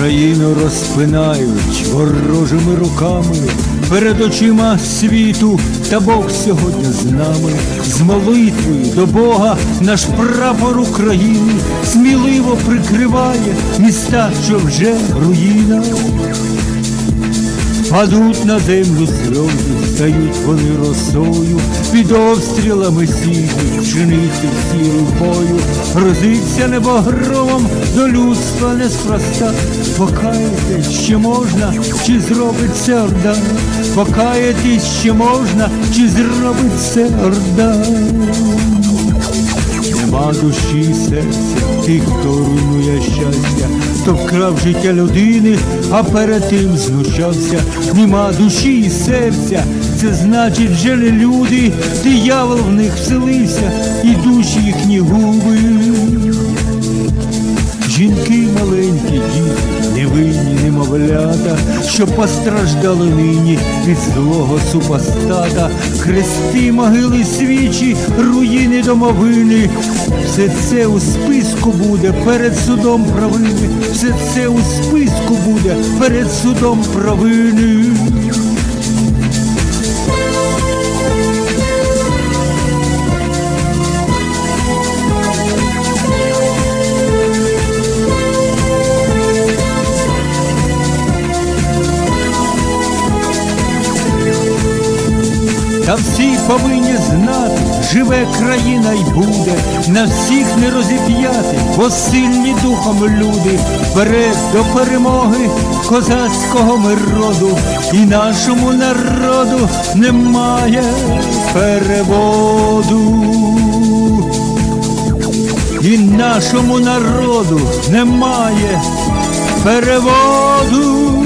Україну розпинають ворожими руками перед очима світу, та Бог сьогодні з нами, з молитвою до Бога наш прапор України сміливо прикриває міста, що вже руїна. Падуть на землю сльози, стають вони росою, під обстрілами сіють, пшениці сілу бою, грозиться небо громом до людства неспроста. Покаяти ще можна, чи зробить це орда? Покаятись ще можна, чи зробить це орда? Нема душі серця тих, хто руйнує щастя, хто вкрав життя людини, а перед тим знущався. Нема душі і серця, це значить, вже не люди, диявол в них вселився, Жінки маленькі, діти, невинні немовлята, що постраждали нині від злого супостата, хрести, могили, свічі, руїни домовини. Все це у списку буде перед судом провини, все це у списку буде перед судом провини. Та всі повинні знати, живе країна й буде, на всіх не розіп'яти, бо сильні духом люди, вперед до перемоги козацького ми роду, і нашому народу немає переводу. І нашому народу немає переводу.